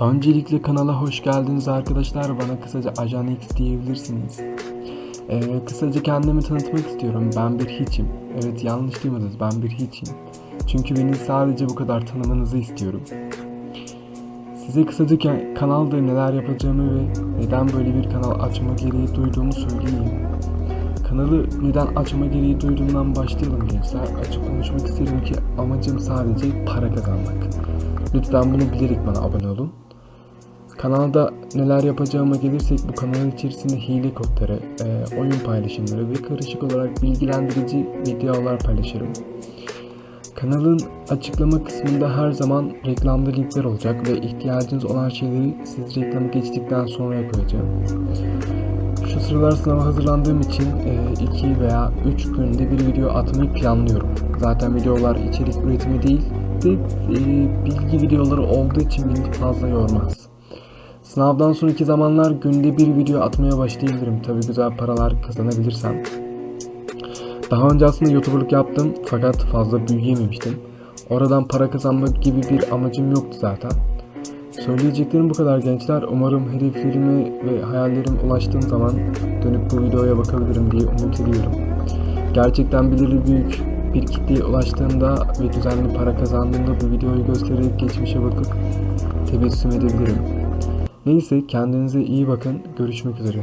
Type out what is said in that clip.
Öncelikle kanala hoş geldiniz arkadaşlar. Bana kısaca Ajan X diyebilirsiniz. Ee, kısaca kendimi tanıtmak istiyorum. Ben bir hiçim. Evet yanlış duymadınız. Ben bir hiçim. Çünkü beni sadece bu kadar tanımanızı istiyorum. Size kısaca kanalda neler yapacağımı ve neden böyle bir kanal açma gereği duyduğumu söyleyeyim. Kanalı neden açma gereği duyduğumdan başlayalım gençler. Açık konuşmak isterim ki amacım sadece para kazanmak. Lütfen bunu bilerek bana abone olun. Kanalda neler yapacağıma gelirsek bu kanal içerisinde hile kodları, e, oyun paylaşımları ve karışık olarak bilgilendirici videolar paylaşırım. Kanalın açıklama kısmında her zaman reklamlı linkler olacak ve ihtiyacınız olan şeyleri siz reklamı geçtikten sonra koyacağım. Şu sıralar sınava hazırlandığım için 2 veya 3 günde bir video atmayı planlıyorum. Zaten videolar içerik üretimi değil de e, bilgi videoları olduğu için beni fazla yormaz. Sınavdan sonraki zamanlar günde bir video atmaya başlayabilirim. Tabi güzel paralar kazanabilirsem. Daha önce aslında YouTuber'lık yaptım fakat fazla büyüyememiştim. Oradan para kazanmak gibi bir amacım yoktu zaten. Söyleyeceklerim bu kadar gençler. Umarım hedeflerime ve hayallerime ulaştığım zaman dönüp bu videoya bakabilirim diye umut ediyorum. Gerçekten belirli büyük bir kitleye ulaştığımda ve düzenli para kazandığımda bu videoyu göstererek geçmişe bakıp tebessüm edebilirim. Neyse kendinize iyi bakın. Görüşmek üzere.